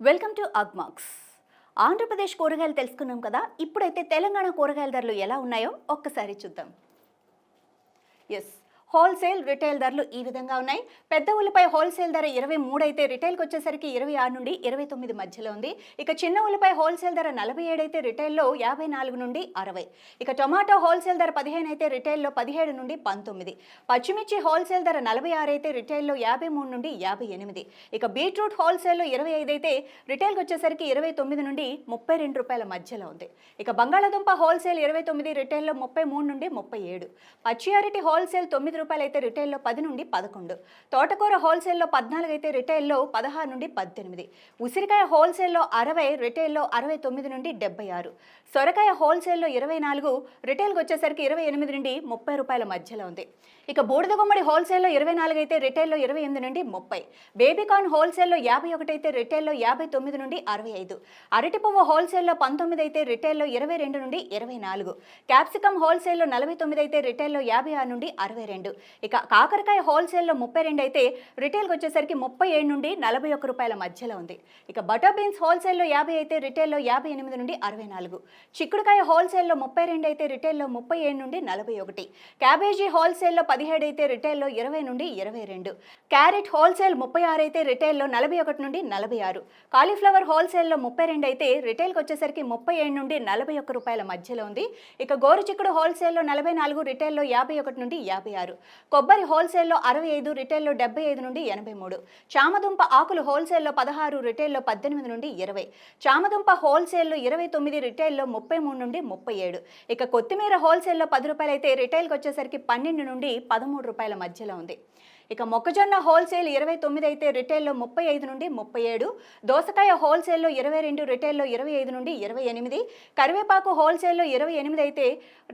Welcome to Agmax Andhra Pradesh కూరగాయలు తెలుసుకున్నాం కదా ఇప్పుడైతే తెలంగాణ కూరగాయల ధరలు ఎలా ఉన్నాయో ఒక్కసారి చూద్దాం. ఎస్ హోల్సేల్ రిటైల్ ధరలు ఈ విధంగా ఉన్నాయి. పెద్ద ఉల్లిపాయ హోల్సేల్ ధర ఇరవై మూడు అయితే రిటైల్కి వచ్చేసరికి ఇరవై ఆరు నుండి ఇరవై తొమ్మిది మధ్యలో ఉంది. ఇక చిన్న ఉల్లిపాయ హోల్సేల్ ధర నలభై ఏడు అయితే రిటైల్లో యాభై నాలుగు నుండి అరవై. ఇక టొమాటో హోల్సేల్ ధర పదిహేను అయితే రిటైల్లో పదిహేడు నుండి పంతొమ్మిది. పచ్చిమిర్చి హోల్సేల్ ధర నలభై ఆరు అయితే రిటైల్లో యాభై మూడు నుండి యాభై ఎనిమిది. ఇక బీట్రూట్ హోల్సేల్లో ఇరవై ఐదు అయితే రిటైల్కి వచ్చేసరికి ఇరవై తొమ్మిది నుండి ముప్పై రెండు రూపాయల మధ్యలో ఉంది. ఇక బంగాళాదుంప హోల్సేల్ ఇరవై తొమ్మిది రిటైల్లో ముప్పై మూడు నుండి ముప్పై ఏడు. పచ్చి అరటి హోల్సేల్ తొమ్మిది రూపాయలు అయితే రిటైల్లో పది నుండి పదకొండు. తోటకూర హోల్సేల్లో పద్నాలుగు అయితే రిటైల్లో పదహారు నుండి పద్దెనిమిది. ఉసిరికాయ హోల్సేల్లో అరవై రిటైల్లో అరవై తొమ్మిది నుండి డెబ్బై ఆరు సొరకాయ హోల్సేల్లో ఇరవై నాలుగు రిటైల్కి వచ్చేసరికి ఇరవై ఎనిమిది నుండి ముప్పై రూపాయల మధ్యలో ఉంది. ఇక బూడిద గుమ్మడి హోల్సేల్లో ఇరవై నాలుగు అయితే రిటైల్లో ఇరవై ఎనిమిది నుండి ముప్పై. బేబీకార్న్ హోల్సేల్లో యాభై ఒకటి అయితే రిటైల్లో యాభై తొమ్మిది నుండి అరవై ఐదు అరటి పువ్వు హోల్సేల్లో పంతొమ్మిది అయితే రిటైల్లో ఇరవై రెండు నుండి ఇరవై నాలుగు క్యాప్సికమ్ హోల్సేల్లో నలభై తొమ్మిది అయితే రిటైల్లో యాభై ఆరు నుండి అరవై రెండు ఇక కాకరకాయ హోల్సేల్లో ముప్పై రెండు అయితే రిటైల్కి వచ్చేసరికి ముప్పై ఏడు నుండి నలభై ఒక్క రూపాయల మధ్యలో ఉంది. ఇక బటర్ బీన్స్ హోల్సేల్లో యాభై అయితే రిటైల్లో యాభై ఎనిమిది నుండి అరవై నాలుగు. చిక్కుడుకాయ హోల్సేల్లో ముప్పై రెండు అయితే రిటైల్లో ముప్పై ఏడు నుండి నలభై ఒకటి. క్యాబేజీ హోల్సేల్లో పదిహేడు అయితే రిటైల్లో ఇరవై నుండి ఇరవై రెండు. క్యారెట్ హోల్సేల్ ముప్పై ఆరు అయితే రిటైల్లో నలభై ఒకటి నుండి నలభై ఆరు. కాలీఫ్లవర్ హోల్సేల్లో ముప్పై రెండు అయితే రిటైల్కి వచ్చేసరికి ముప్పై ఏడు నుండి నలభై ఒక్క రూపాయల మధ్యలో ఉంది. ఇక గోరు చిక్కుడు హోల్సేల్లో నలభై నాలుగు రిటైల్లో యాభై ఒకటి నుండి యాభై ఆరు. కొబ్బరి హోల్సేల్లో అరవై ఐదు రిటైల్లో డెబ్బై ఐదు నుండి ఎనభై మూడు. చామదుంప ఆకులు హోల్సేల్లో పదహారు రిటైల్లో పద్దెనిమిది నుండి ఇరవై. చామదుంప హోల్సేల్లో ఇరవై తొమ్మిది రిటైల్లో ముప్పై మూడు నుండి ముప్పై ఏడు. ఇక కొత్తిమీర హోల్సేల్లో పది రూపాయలు అయితే రిటైల్కి వచ్చేసరికి పన్నెండు నుండి పదమూడు రూపాయల మధ్యలో ఉంది. ఇక మొక్కజొన్న హోల్సేల్ ఇరవై తొమ్మిది అయితే రిటైల్లో ముప్పై ఐదు నుండి ముప్పై ఏడు. దోసకాయ హోల్సేల్లో ఇరవై రెండు రిటైల్లో ఇరవై ఐదు నుండి ఇరవై ఎనిమిది. కరివేపాకు హోల్సేల్లో ఇరవై ఎనిమిది అయితే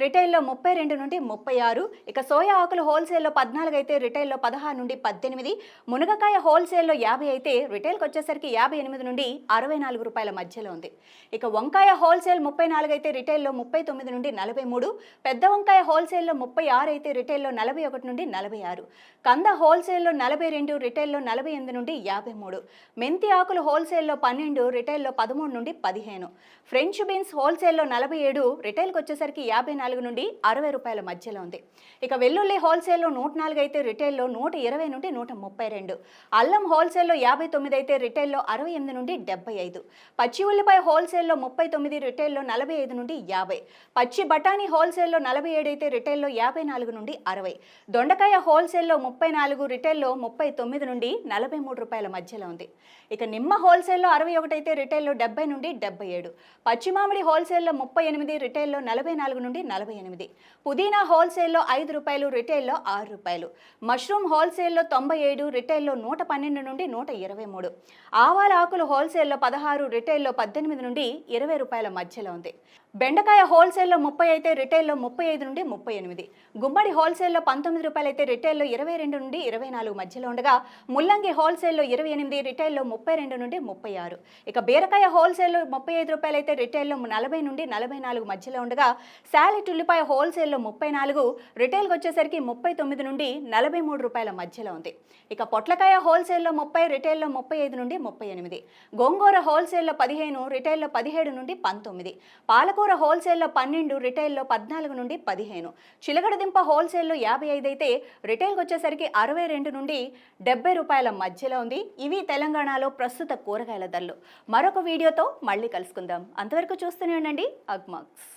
రిటైల్లో ముప్పై రెండు నుండి ముప్పై ఆరు. ఇక సోయా ఆకులు హోల్సేల్లో పద్నాలుగు అయితే రిటైల్లో పదహారు నుండి పద్దెనిమిది. మునగకాయ హోల్సేల్లో యాభై అయితే రిటైల్కి వచ్చేసరికి యాభై ఎనిమిది నుండి అరవై నాలుగు రూపాయల మధ్యలో ఉంది. ఇక వంకాయ హోల్సేల్ ముప్పై నాలుగు అయితే రిటైల్లో ముప్పై తొమ్మిది నుండి నలభై మూడు. పెద్ద వంకాయ హోల్సేల్లో ముప్పై ఆరు అయితే రిటైల్లో నలభై ఒకటి నుండి నలభై ఆరు. కంద హోల్సేల్లో నలభై రెండు రిటైల్లో నలభై ఎనిమిది నుండి యాభై మూడు. మెంతి ఆకులు హోల్సేల్లో పన్నెండు రిటైల్లో పదమూడు నుండి పదిహేను. ఫ్రెంచ్ బీన్స్ హోల్సేల్లో నలభై ఏడు రిటైల్కి వచ్చేసరికి యాభై నాలుగు నుండి అరవై రూపాయల మధ్యలో ఉంది. ఇక వెల్లుల్లి హోల్సేల్లో నూట నాలుగు అయితే రిటైల్లో నూట ఇరవై నుండి నూట ముప్పై రెండు. అల్లం హోల్సేల్లో యాభై తొమ్మిది అయితే రిటైల్లో అరవై ఎనిమిది నుండి డెబ్బై ఐదు. పచ్చి ఉల్లిపాయ హోల్సేల్లో ముప్పై తొమ్మిది రిటైల్లో నలభై ఐదు నుండి యాభై. పచ్చి బఠానీ హోల్సేల్లో నలభై ఏడు అయితే రిటైల్లో యాభై నాలుగు నుండి అరవై. దొండకాయ హోల్సేల్లో ముప్పై నాలుగు నాలుగు రిటైల్లో ముప్పై తొమ్మిది నుండి నలభై మూడు రూపాయల మధ్యలో ఉంది. ఇక నిమ్మ హోల్సేల్లో అరవై ఒకటి అయితే రిటైల్లో డెబ్బై నుండి డెబ్బై ఏడు. పచ్చి మామిడి హోల్సేల్లో ముప్పై ఎనిమిది రిటైల్లో నలభై నాలుగు నుండి నలభై ఎనిమిది. పుదీనా హోల్సేల్లో ఐదు రూపాయలు రిటైల్లో ఆరు రూపాయలు. మష్రూమ్ హోల్సేల్లో తొంభై ఏడు రిటైల్లో నూట పన్నెండు నుండి నూట ఇరవై మూడు. ఆవాల ఆకులు హోల్సేల్లో పదహారు రిటైల్లో పద్దెనిమిది నుండి ఇరవై రూపాయల మధ్యలో ఉంది. బెండకాయ హోల్సేల్లో ముప్పై అయితే రిటైల్లో ముప్పై ఐదు నుండి ముప్పై ఎనిమిది. గుమ్మడి హోల్సేల్లో పంతొమ్మిది రూపాయలు అయితే రిటైల్లో ఇరవై రెండు నుండి ఇరవై నాలుగు మధ్యలో ఉండగా ముల్లంగి హోల్సేల్లో ఇరవై ఎనిమిది రిటైల్లో ముప్పై రెండు నుండి ముప్పై ఆరు. ఇక బీరకాయ హోల్సేల్లో ముప్పై ఐదు రూపాయలు అయితే రిటైల్లో నలభై నుండి నలభై నాలుగు మధ్యలో ఉండగా శాలెట్ ఉల్లిపాయ హోల్సేల్లో ముప్పై నాలుగు రిటైల్కి వచ్చేసరికి ముప్పై తొమ్మిది నుండి నలభై మూడు రూపాయల మధ్యలో ఉంది. ఇక పొట్లకాయ హోల్సేల్లో ముప్పై రిటైల్లో ముప్పై ఐదు నుండి ముప్పై ఎనిమిది. గోంగూర హోల్సేల్లో పదిహేను రిటైల్లో పదిహేడు నుండి పంతొమ్మిది. పాలకూర హోల్సేల్లో పన్నెండు రిటైల్లో పద్నాలుగు నుండి పదిహేను. చిలకడదింప హోల్సేల్లో యాభై ఐదు అయితే రిటైల్కి వచ్చేసరికి అరవై రెండు నుండి డెబ్బై రూపాయల మధ్యలో ఉంది. ఇవి తెలంగాణలో ప్రస్తుత కూరగాయల ధరలు. మరొక వీడియోతో మళ్ళీ కలుసుకుందాం. అంతవరకు చూస్తూనే ఉండండి. అగ్మాక్స్